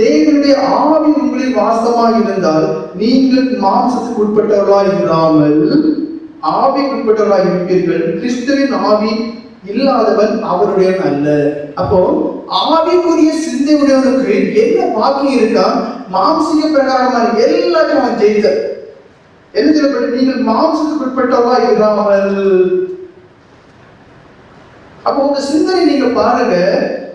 தேவனுடைய ஆவி உங்களில் வாசமாக இருந்தால் நீங்கள் மாம்சத்துக்கு உட்பட்டவர்களாய் இராமல் ஆவிக்கு உட்பட்டவர்களாய் இருப்பீர்கள். கிறிஸ்துவின் ஆவி இல்லாதவன் அவருடைய அல்ல. அப்போ ஆவிக்குரிய சிந்தை உடையவனுக்கு என்ன பாக்கி இருக்கா? மாம்சிக பிரகாரமான எல்லாத்தையும் அவன் ஜெயித்த என்ன சொல்லப்பட்டு நீங்கள் மாம்சத்துக்கு உட்பட்டவர்களா இராமல். அப்போ உங்க சிந்தனை நீங்க பாருங்க.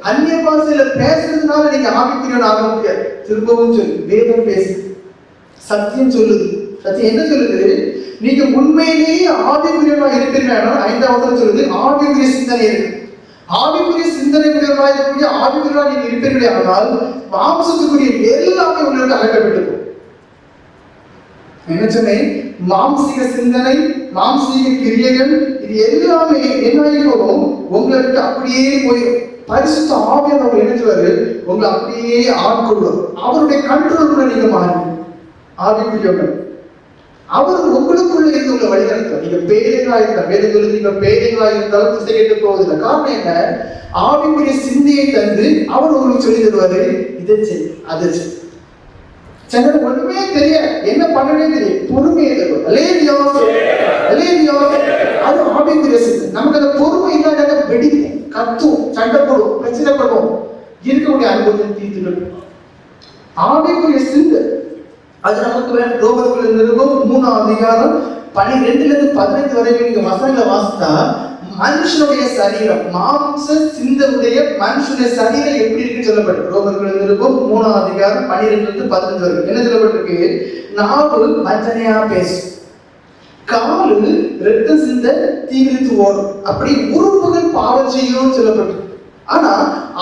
அந்நிய பாஷையில பேசுறதுனால நீங்க ஆவிக்குரியவன் ஆக முடியாது. திரும்பவும் சொல்லு வேதம் பேசு. சத்தியம் சொல்லுது. சத்தியம் என்ன சொல்லுது? நீங்க உண்மையிலேயே ஆவிக்குரியவா இருக்கிறீர்கள் ஐந்தாவது சொல்லுது ஆவிக்குரிய சிந்தனை இருக்கு. ஆவிக்குரிய சிந்தனை உடையவர்களா இருக்கக்கூடிய ஆவிக்குரியவா நீங்க இருப்பீர்களே ஆனால் மாம்சத்துக்குரிய எல்லாமே உங்களுக்கு அகற்றப்பட்டிருக்கும். என்ன சொன்னேன்? மாம்சீக சிந்தனை மாம்சீக கிரியைகள் இது எல்லாமே என்ன ஆகிப்போகும் உங்களை விட்டு அப்படியே போயிடும். பரிசுத்த ஆவியானவர் என்ன செய்வாரு உங்களை அப்படியே ஆட்கொள்வார் அவருடைய கண்ட்ரோலுக்குள்ள நீங்க மாறி. ஆவிக்குரியவர்கள். அவர் உங்களுக்குள்ள இருந்து உங்களை வழிநடத்துவார். நீங்க பேதைகளா இருந்தால் வேதங்கள் நீங்க பேதைகளா இருந்தாலும் திசை கெட்டு போவதில்லை. காரணம் என்ன? ஆவிக்குரிய சிந்தையை தந்து அவர் உங்களுக்கு சொல்லி தருவாரு. இதை செய் அதை செய். சிலர் ஒண்ணுமே தெரிய என்ன பண்ணவே தெரியும் பொறுமையை தரும் அலேலியா அலேலியா அது ஆவிக்குரிய சிந்தை. நமக்கு அந்த பொறுமை இல்லாத வெடிப்பு கத்தும் சண்டை போடும் பிரச்சனை இருக்கக்கூடிய அனுபவத்தை தீர்த்துடும் ஆவிக்குரிய சிந்து. அது நமக்கு வேணும். ரோமர்கள் நிருபம் மூணாம் அதிகாரம் பனிரெண்டுல இருந்து பதினைந்து வரைக்கும் நீங்க வசனங்களை வாசித்தா மனுஷனுடைய சரீரம் மாம்ச சிந்தனுடைய மனுஷனுடைய சரீரம் எப்படி இருக்குன்னு சொல்லப்பட்டு ரோமர்கள் நிருபம் மூணாம் அதிகாரம் பனிரெண்டுல இருந்து பதினஞ்சு வரைக்கும். என்ன சொல்லப்பட்டிருக்கு? நாவு வஞ்சனையா பேசும். பாலு ரத்த சிந்த தீவிரித்து ஓடும். அப்படி உறுப்புகள் பாவம் செய்யணும்னு சொல்லப்பட்டு ஆனா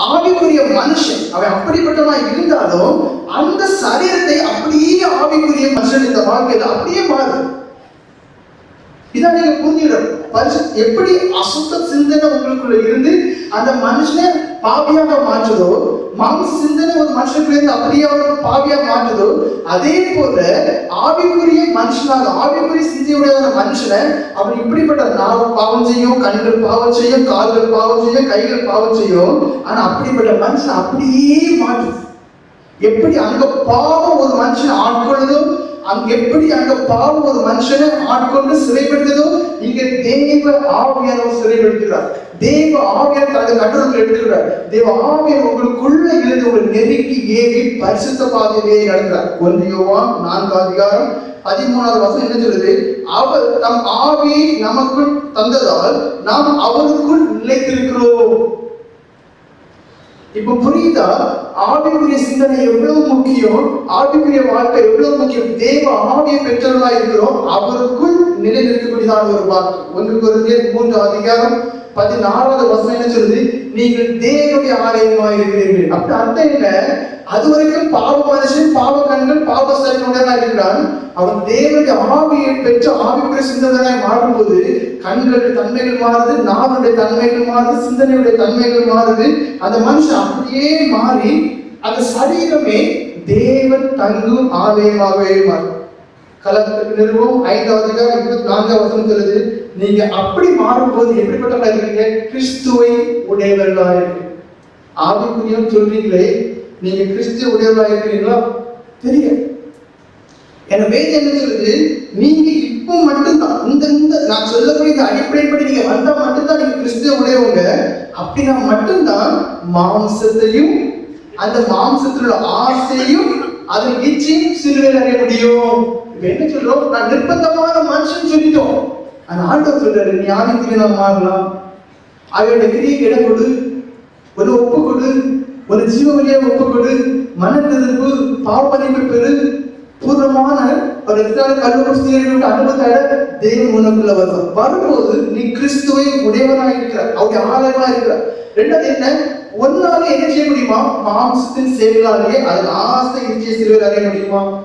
ஆவிக்குரிய மனுஷன் அவன் அப்படிப்பட்டவன் இருந்தாலும் அந்த சரீரத்தை அப்படியே ஆவிக்குரிய மனுஷன் இந்த வாழ்க்கையில அப்படியே மாறும். இதான் நீங்க புரிஞ்சிடும் பரிசு எப்படி அசுத்த சிந்தனை உங்களுக்குள்ள இருந்து அந்த மனுஷனை பாவியாக மாற்றுதோ மாம்ச சிந்தனை ஒரு மனுஷனுக்குள்ள இருந்து அப்படியே அவனுக்கு பாவியாக அதே போல ஆவிக்குரிய மனுஷனாக ஆவிக்குரிய சிந்தையுடைய மனுஷனை அவன் இப்படிப்பட்ட நாவு பாவம் செய்யும் கண்கள் பாவம் செய்யும் கால்கள் பாவம் செய்யும் கைகள் பாவம் செய்யும். ஆனா அப்படிப்பட்ட மனுஷன் அப்படியே மாற்றுது எப்படி அங்க பாவம் ஒரு மனுஷன் ஆட்கொள்ளுதோ அங்க எப்படி அங்க பாவம் ஒரு மனுஷனை ஆட்கொண்டு சிறைப்படுத்ததோ இங்க தேவ ஆவியானவர் சிறைப்படுத்துகிறார். தேவ ஆவியார் தனது கட்டுரைகள் எடுத்துக்கிறார். தேவ ஆவியார் உங்களுக்குள்ள இருந்து ஒரு நெருக்கி ஏறி பரிசுத்த பாதையிலே நடக்கிறார். ஒன்றியோவான் நான்கு அதிகாரம் பதிமூணாவது வருஷம் என்ன சொல்லுது? அவர் தம் ஆவியை நமக்குள் தந்ததால் நாம் அவருக்குள் நிலைத்திருக்கிறோம். இப்ப புரியுதா? ஆவிக்குரிய சிந்தனை எவ்வளவு முக்கியம்? ஆவிக்குரிய வாழ்க்கை எவ்வளவு முக்கியம்? தேவ ஆவியை பெற்றவர்களா இருக்கிறோம். அவருக்குள் நிலைநிற்கக்கூடியதான ஒரு வாக்கு. ஒன்று குருந்தியர் மூன்று அதிகாரம் பதினாறாவது வசனம் என்ன சொல்லுது? நீங்கள் தேவனுடைய ஆலயமா இருக்கிறீர்கள் அப்படி அர்த்தம் என்ன? அது வரைக்கும் பாவ மனுஷன் பாவ கண்கள் பாவ சரிவுடனாக இருக்கிறான் அவன் தேவனுடைய ஆவியை பெற்று ஆவிக்குரிய சிந்தனையாய் மாறும்போது கண்களுடைய தன்மைகள் மாறுது நாவனுடைய தன்மைகள் மாறுது சிந்தனையுடைய தன்மைகள் மாறுது. அந்த மனுஷன் அப்படியே மாறி அந்த சரீரமே தேவன் தங்கும் ஆலயமாகவே மாறும். கலத்துக்கு நிறுவம் ஐந்தாவது இருபத்தி நான்காவது வசனம் சொல்லுது நீங்க அப்படி மாறும்போது எப்படிப்பட்டவர்களா இருக்கீங்க கிறிஸ்துவை உடையவர்களா இருக்கு ஆவிக்குரியம் சொல்றீங்களே நீங்க கிறிஸ்துவ உடையவர்களா இருக்கிறீங்களா? தெரியும் என வேதம் என்ன சொல்லுது? நீங்க இப்போ மட்டும்தான் இந்த இந்த நான் சொல்லக்கூடிய இந்த அடிப்படைப்படி நீங்க வந்தா மட்டும்தான் நீங்க கிறிஸ்துவ உடையவங்க. அப்படின்னா மட்டும்தான் மாம்சத்தையும் அந்த மாம்சத்தில் உள்ள ஆசையும் அதன் இச்சையும் சிலுவையில் அறிய முடியும். என்ன சொல்றோம்? நான் நிர்பந்தமான மனுஷன் சொல்லிட்டோம். அந்த ஆண்டவர் சொல்றாரு நீ ஆதித்திலே நாம் மாறலாம் அவருடைய கிரியை இடம் கொடு. ஒரு ஒப்பு கொடு. ஒரு ஜீவ வழியாக ஒப்பு கொடு. மன திருப்பு பாவமன்னிப்பு பெரு பூர்வமான ஒரு எதிரான கல்வரசியர்களுடைய அனுபவத்தோட தெய்வம் உனக்குள்ள வருவார். வரும்போது நீ கிறிஸ்துவை உடையவனாக இருக்கிற அவருடைய ஆலயமா இருக்கிற ரெண்டாவது என்ன? ஒன்னால என்ன செய்ய முடியுமா? மாம்சத்தின் செயலாலேயே அது ஆசை இச்சை சிறுவர் அறிய முடியுமா?